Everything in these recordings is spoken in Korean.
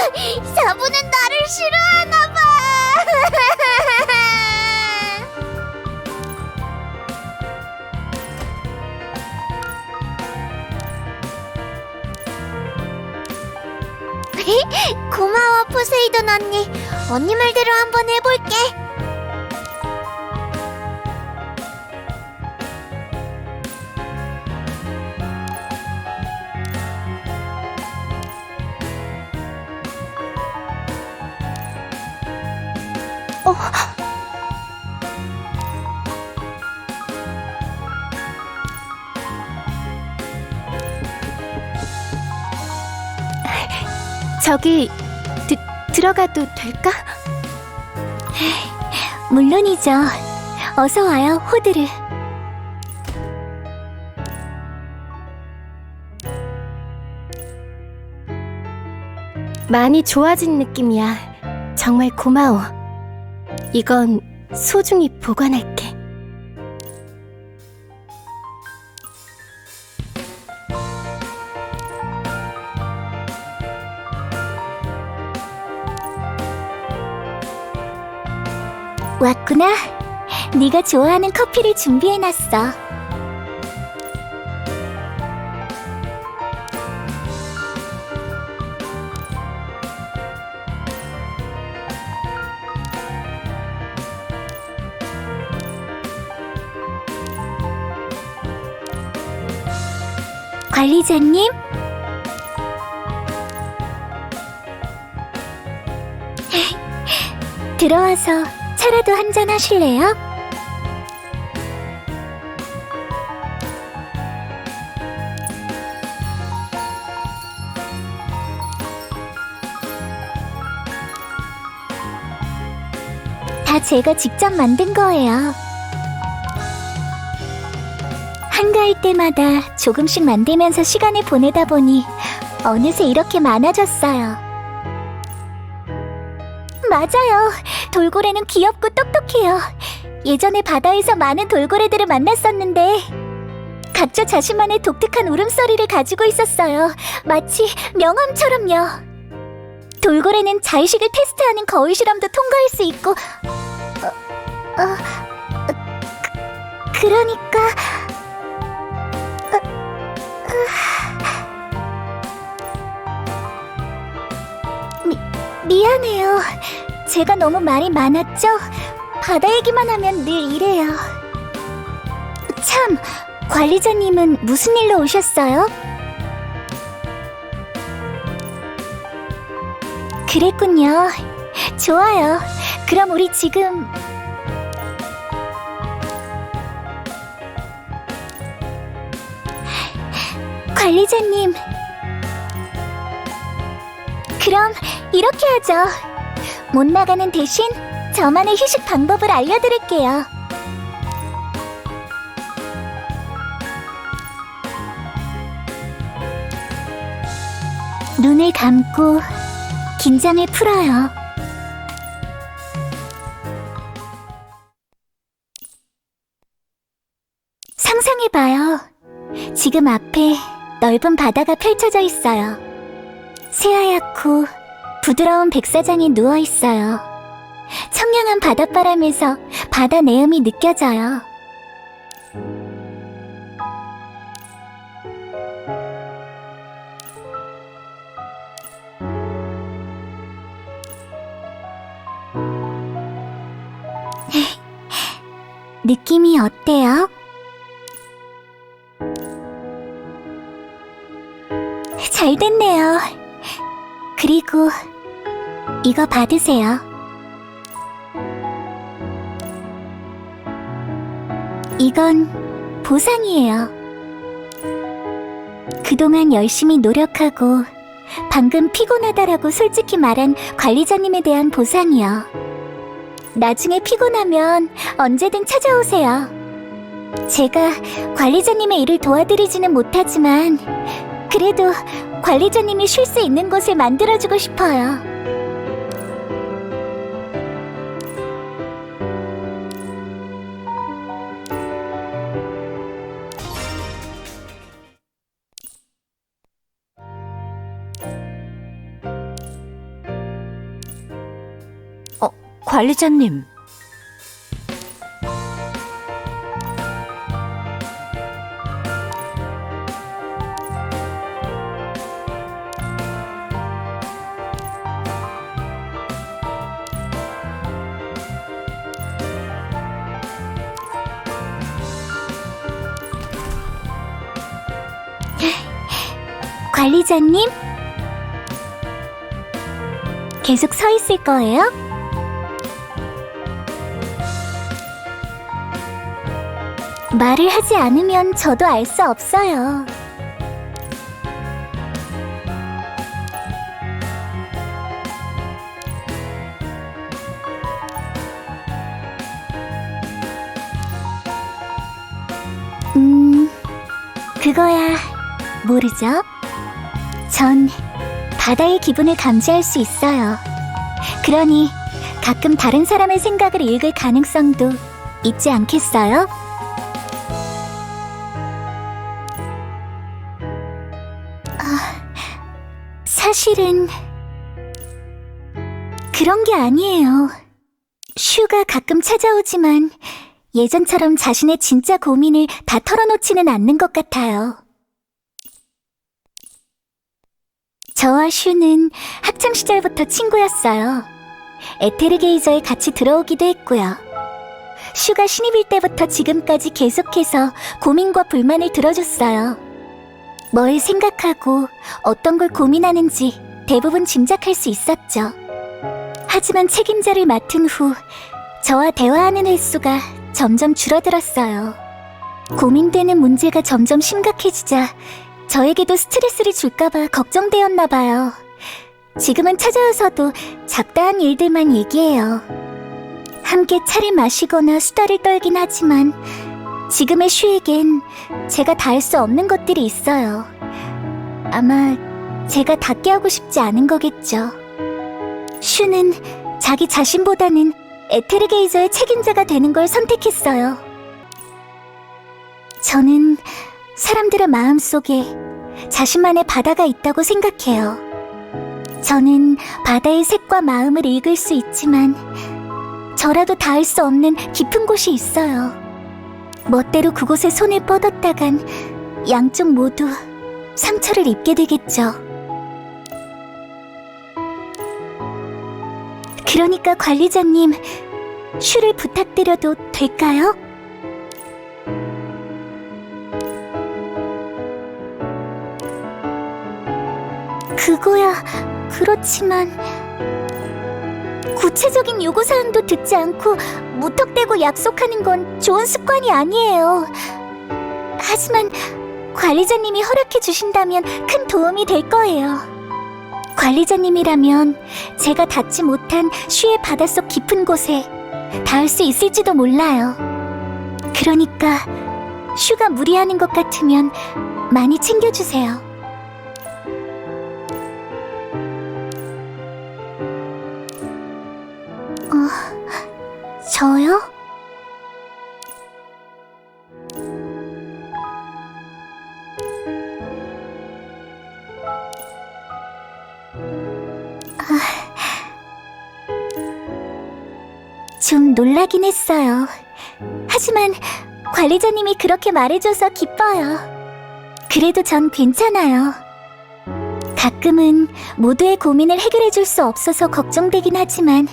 사부, 사부는 나를 싫어하나 봐. 고마워, 포세이돈 언니. 언니 말대로 한번 해볼게. 어. 저기 드, 들어가도 될까? 물론이죠. 어서 와요, 호드르. 많이 좋아진 느낌이야. 정말 고마워. 이건 소중히 보관할게. 왔구나. 네가 좋아하는 커피를 준비해놨어. 관리자님, 들어와서 차라도 한잔 하실래요? 다 제가 직접 만든 거예요. 한가할 때마다 조금씩 만들면서 시간을 보내다 보니 어느새 이렇게 많아졌어요. 맞아요. 돌고래는 귀엽고 똑똑해요. 예전에 바다에서 많은 돌고래들을 만났었는데 각자 자신만의 독특한 울음소리를 가지고 있었어요. 마치 명함처럼요. 돌고래는 자의식을 테스트하는 거울 실험도 통과할 수 있고 어, 어, 그, 그러니까 미안해요. 제가 너무 말이 많았죠? 바다 얘기만 하면 늘 이래요. 참, 관리자님은 무슨 일로 오셨어요? 그랬군요. 좋아요. 그럼 우리 지금 관리자님. 그럼 이렇게 하죠. 못 나가는 대신 저만의 휴식 방법을 알려드릴게요. 눈을 감고 긴장을 풀어요. 상상해봐요. 지금 앞에 넓은 바다가 펼쳐져 있어요. 새하얗고 부드러운 백사장이 누워 있어요. 청량한 바닷바람에서 바다 내음이 느껴져요. 느낌이 어때요? 잘 됐네요. 그리고 이거 받으세요. 이건 보상이에요. 그동안 열심히 노력하고 방금 피곤하다라고 솔직히 말한 관리자님에 대한 보상이요. 나중에 피곤하면 언제든 찾아오세요. 제가 관리자님의 일을 도와드리지는 못하지만 그래도 관리자님이 쉴 수 있는 곳을 만들어주고 싶어요. 어, 관리자님, 관리자님? 계속 서 있을 거예요? 말을 하지 않으면 저도 알 수 없어요. 음, 그거야 모르죠? 전 바다의 기분을 감지할 수 있어요. 그러니 가끔 다른 사람의 생각을 읽을 가능성도 있지 않겠어요? 아, 사실은 그런 게 아니에요. 슈가 가끔 찾아오지만 예전처럼 자신의 진짜 고민을 다 털어놓지는 않는 것 같아요. 저와 슈는 학창 시절부터 친구였어요. 에테르 게이저에 같이 들어오기도 했고요. 슈가 신입일 때부터 지금까지 계속해서 고민과 불만을 들어줬어요. 뭘 생각하고 어떤 걸 고민하는지 대부분 짐작할 수 있었죠. 하지만 책임자를 맡은 후 저와 대화하는 횟수가 점점 줄어들었어요. 고민되는 문제가 점점 심각해지자 저에게도 스트레스를 줄까봐 걱정되었나 봐요. 지금은 찾아와서도 잡다한 일들만 얘기해요. 함께 차를 마시거나 수다를 떨긴 하지만 지금의 슈에겐 제가 다 할 수 없는 것들이 있어요. 아마 제가 닿게 하고 싶지 않은 거겠죠. 슈는 자기 자신보다는 에테르게이저의 책임자가 되는 걸 선택했어요. 저는 사람들의 마음 속에 자신만의 바다가 있다고 생각해요. 저는 바다의 색과 마음을 읽을 수 있지만 저라도 닿을 수 없는 깊은 곳이 있어요. 멋대로 그곳에 손을 뻗었다간 양쪽 모두 상처를 입게 되겠죠. 그러니까 관리자님, 슈를 부탁드려도 될까요? 그거야 그렇지만 구체적인 요구사항도 듣지 않고 무턱대고 약속하는 건 좋은 습관이 아니에요. 하지만 관리자님이 허락해 주신다면 큰 도움이 될 거예요. 관리자님이라면 제가 닿지 못한 슈의 바닷속 깊은 곳에 닿을 수 있을지도 몰라요. 그러니까 슈가 무리하는 것 같으면 많이 챙겨주세요. 저요? 아, 좀 놀라긴 했어요. 하지만 관리자님이 그렇게 말해줘서 기뻐요. 그래도 전 괜찮아요. 가끔은 모두의 고민을 해결해줄 수 없어서 걱정되긴 하지만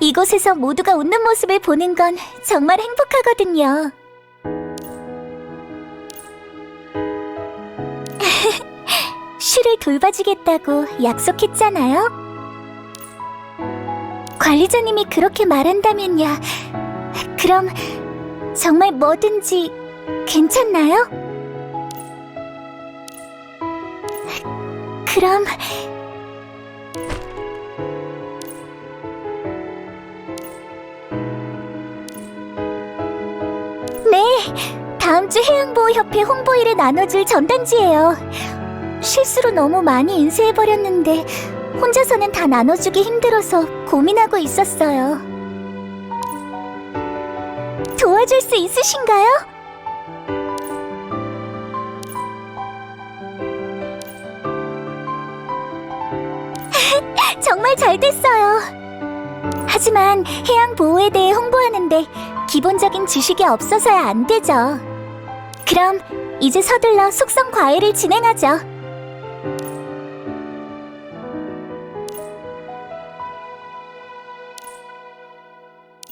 이곳에서 모두가 웃는 모습을 보는 건 정말 행복하거든요. 슈를 돌봐주겠다고 약속했잖아요. 관리자님이 그렇게 말한다면야, 그럼 정말 뭐든지 괜찮나요? 그럼 다음 주 해양보호협회 홍보일에 나눠줄 전단지예요. 실수로 너무 많이 인쇄해버렸는데 혼자서는 다 나눠주기 힘들어서 고민하고 있었어요. 도와줄 수 있으신가요? 정말 잘 됐어요. 하지만 해양 보호에 대해 홍보하는데 기본적인 지식이 없어서야 안 되죠. 그럼 이제 서둘러 속성 과외를 진행하죠.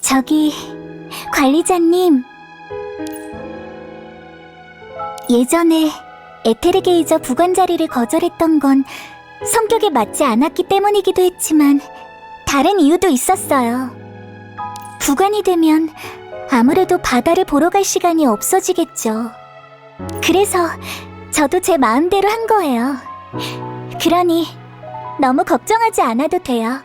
저기 관리자님 예전에 에테르게이저 부관 자리를 거절했던 건 성격에 맞지 않았기 때문이기도 했지만 다른 이유도 있었어요. 부관이 되면 아무래도 바다를 보러 갈 시간이 없어지겠죠. 그래서 저도 제 마음대로 한 거예요. 그러니 너무 걱정하지 않아도 돼요.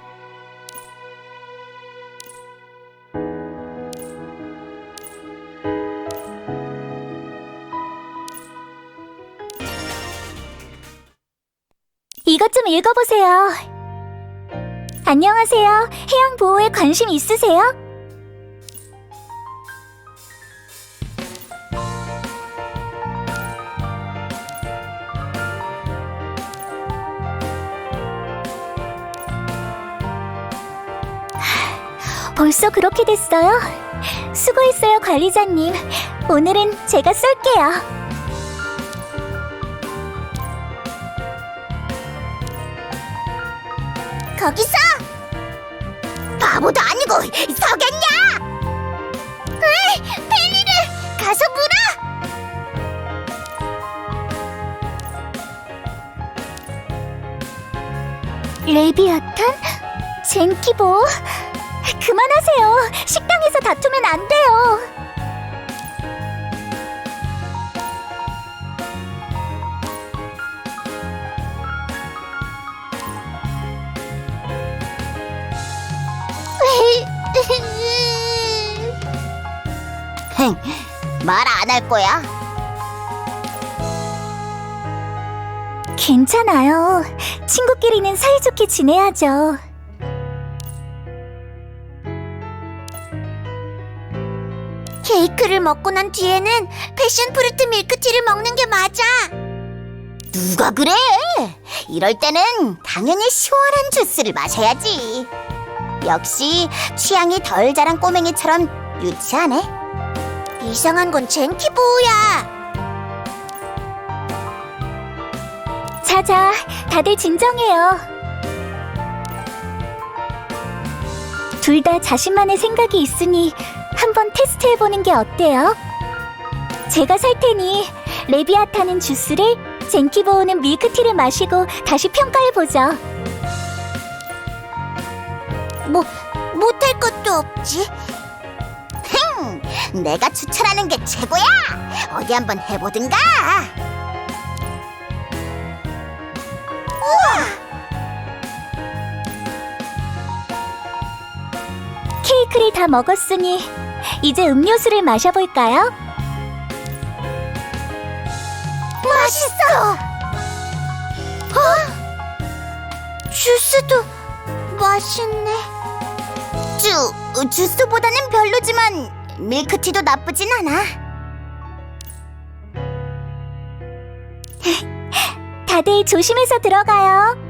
이것 좀 읽어보세요. 안녕하세요. 해양 보호에 관심 있으세요? 벌써 그렇게 됐어요? 수고했어요, 관리자님. 오늘은 제가 쏠게요. 거기서! 바보도 아니고 서겠냐! 에이, 벨리를 가서 물어! 레비아탄? 젠키보? 그만하세요. 식당에서 다투면 안 돼요. 말 안 할 거야? 괜찮아요. 친구끼리는 사이좋게 지내야죠. 케이크를 먹고 난 뒤에는 패션 프루트 밀크티를 먹는 게 맞아. 누가 그래? 이럴 때는 당연히 시원한 주스를 마셔야지. 역시 취향이 덜 자란 꼬맹이처럼 유치하네. 이상한 건 젠키보야. 자자, 다들 진정해요. 둘 다 자신만의 생각이 있으니 한번 테스트해보는 게 어때요? 제가 살 테니 레비아타는 주스를, 젠키보우는 밀크티를 마시고 다시 평가해보죠. 뭐 못할 것도 없지. 흥, 내가 추천하는 게 최고야. 어디 한번 해보든가. 케이크를 다 먹었으니 이제 음료수를 마셔볼까요? 맛있어. 주스도 맛있네. 주 주스보다는 별로지만 밀크티도 나쁘진 않아. 다들 조심해서 들어가요.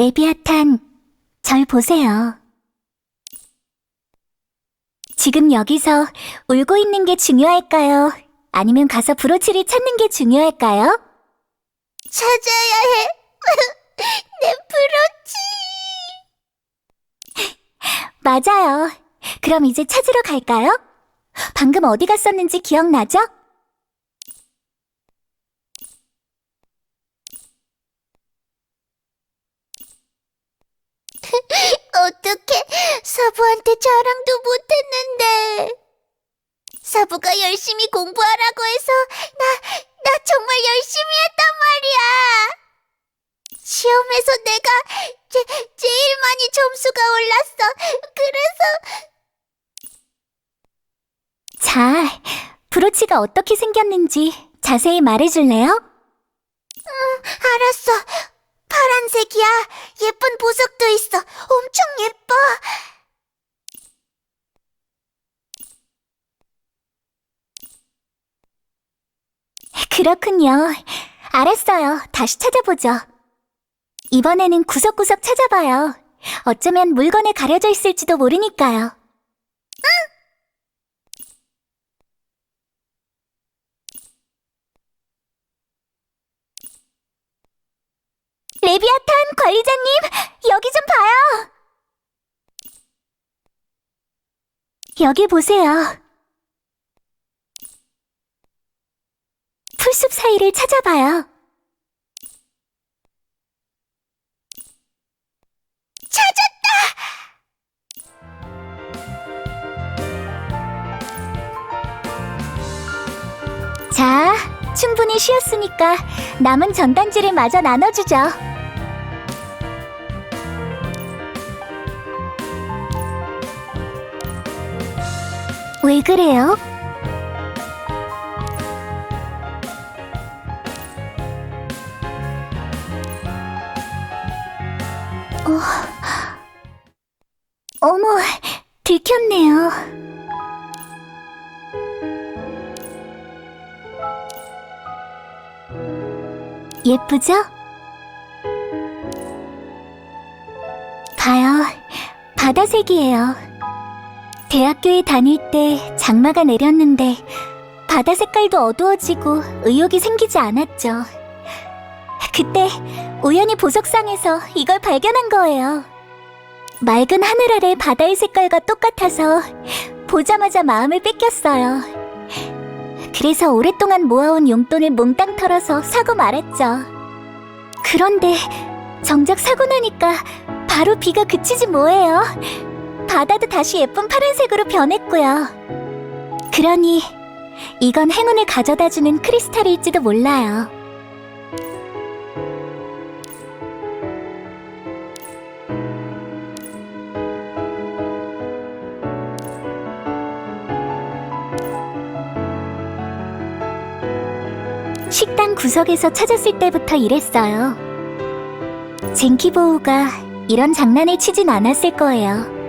레비아탄, 절 보세요. 지금 여기서 울고 있는 게 중요할까요? 아니면 가서 브로치를 찾는 게 중요할까요? 찾아야 해. 내 브로치. 맞아요. 그럼 이제 찾으러 갈까요? 방금 어디 갔었는지 기억나죠? 어떻게 사부한테 자랑도 못했는데 사부가 열심히 공부하라고 해서 나, 나 정말 열심히 했단 말이야 시험에서 내가 제, 제일 많이 점수가 올랐어. 그래서 자, 브로치가 어떻게 생겼는지 자세히 말해줄래요? 알았어. 파란색이야. 예쁜 보석도 있어. 엄청 예뻐. 그렇군요. 알았어요. 다시 찾아보죠. 이번에는 구석구석 찾아봐요. 어쩌면 물건에 가려져 있을지도 모르니까요. 레비아탄 관리자님, 여기 좀 봐요. 여기 보세요. 풀숲 사이를 찾아봐요. 찾았다! 자, 충분히 쉬었으니까 남은 전단지를 마저 나눠주죠. 왜 그래요? 어머, 들켰네요. 예쁘죠? 봐요. 바다색이에요. 대학교에 다닐 때 장마가 내렸는데 바다 색깔도 어두워지고 의욕이 생기지 않았죠. 그때 우연히 보석상에서 이걸 발견한 거예요. 맑은 하늘 아래 바다의 색깔과 똑같아서 보자마자 마음을 뺏겼어요. 그래서 오랫동안 모아온 용돈을 몽땅 털어서 사고 말았죠. 그런데 정작 사고 나니까 바로 비가 그치지 뭐예요. 바다도 다시 예쁜 파란색으로 변했고요. 그러니 이건 행운을 가져다주는 크리스탈일지도 몰라요. 식당 구석에서 찾았을 때부터 이랬어요. 젠키보우가 이런 장난을 치진 않았을 거예요.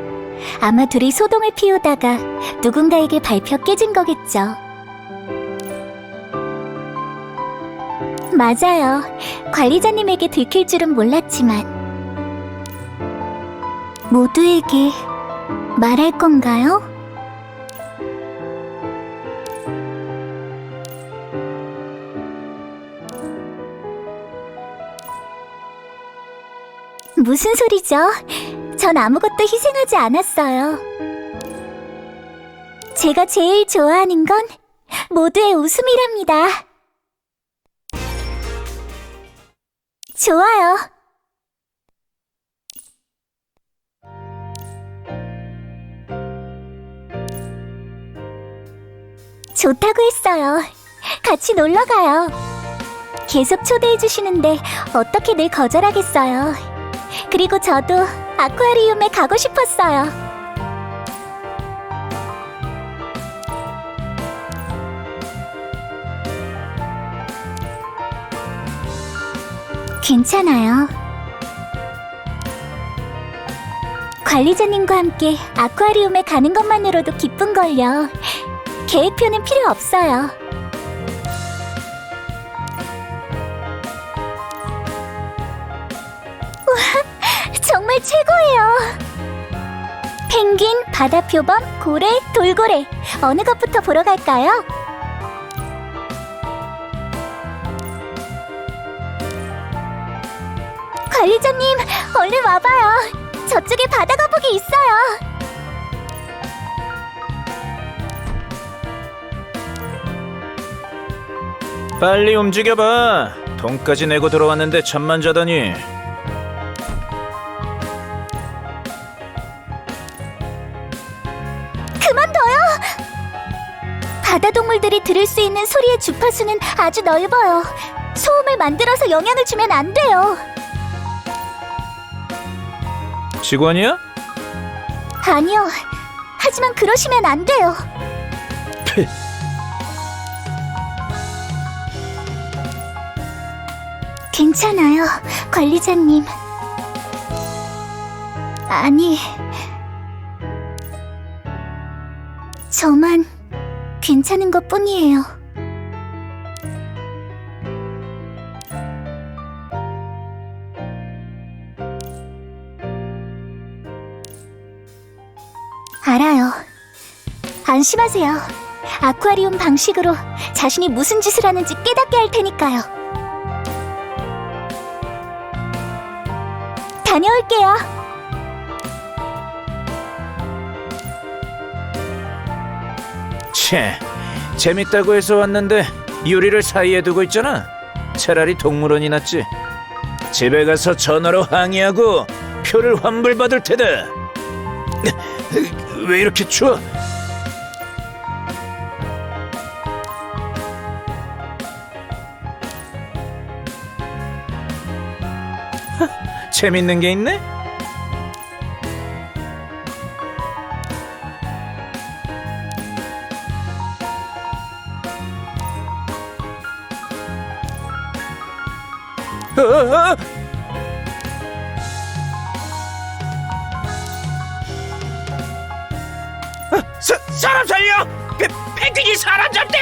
아마 둘이 소동을 피우다가 누군가에게 밟혀 깨진 거겠죠. 맞아요. 관리자님에게 들킬 줄은 몰랐지만. 모두에게 말할 건가요? 무슨 소리죠? 전 아무것도 희생하지 않았어요. 제가 제일 좋아하는 건 모두의 웃음이랍니다. 좋아요. 좋다고 했어요. 같이 놀러 가요. 계속 초대해 주시는데 어떻게 늘 거절하겠어요. 그리고 저도 아쿠아리움에 가고 싶었어요. 괜찮아요. 관리자님과 함께 아쿠아리움에 가는 것만으로도 기쁜걸요. 계획표는 필요 없어요. 최고예요. 펭귄, 바다표범, 고래, 돌고래 어느 것부터 보러 갈까요? 관리자님, 얼른 와봐요. 저쪽에 바다 거북이 있어요. 빨리 움직여봐. 돈까지 내고 들어왔는데 잠만 자다니. 소리의 주파수는 아주 넓어요. 소음을 만들어서 영향을 주면 안 돼요. 직원이야? 아니요. 하지만 그러시면 안 돼요. 괜찮아요, 관리자님. 아니, 저만 괜찮은 것 뿐이에요. 안심하세요. 아쿠아리움 방식으로 자신이 무슨 짓을 하는지 깨닫게 할 테니까요. 다녀올게요. 채, 재밌다고 해서 왔는데 유리를 사이에 두고 있잖아. 차라리 동물원이 낫지. 집에 가서 전화로 항의하고 표를 환불받을 테다. 왜 이렇게 추워? 재밌는 게 있네? 사, 사람 살려! 패, 패딩이 사람 잡대!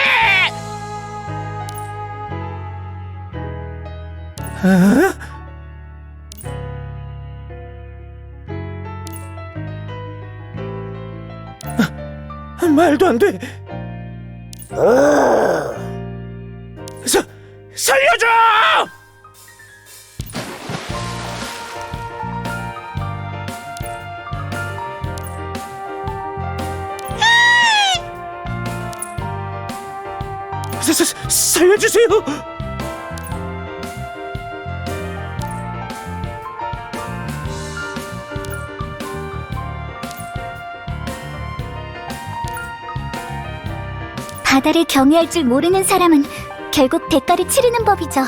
어? 안 돼. 어. 사, 살려줘! 사, 사, 살려주세요! 바다를 경외할 줄 모르는 사람은 결국 대가를 치르는 법이죠.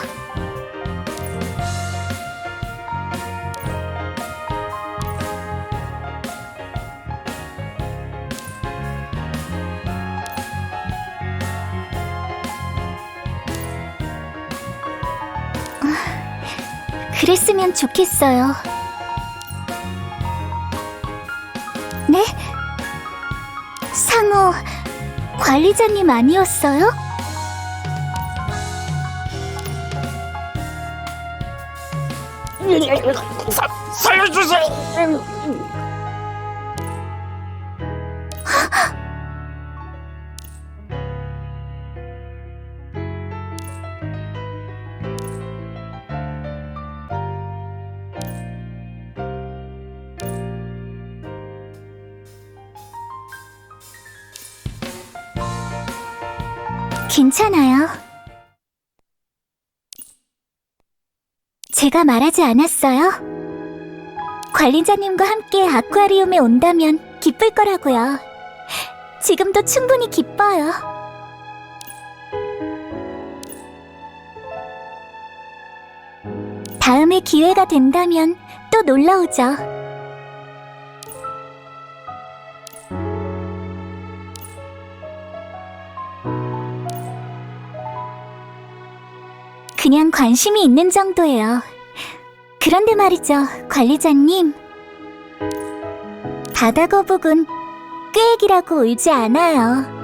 아, 그랬으면 좋겠어요. 네? 상호, 관리자님 아니었어요? 살려주세요! 제가 말하지 않았어요? 관리자님과 함께 아쿠아리움에 온다면 기쁠 거라고요. 지금도 충분히 기뻐요. 다음에 기회가 된다면 또 놀러 오죠. 그냥 관심이 있는 정도예요. 그런데 말이죠, 관리자님. 바다 거북은 꾀액이라고 울지 않아요.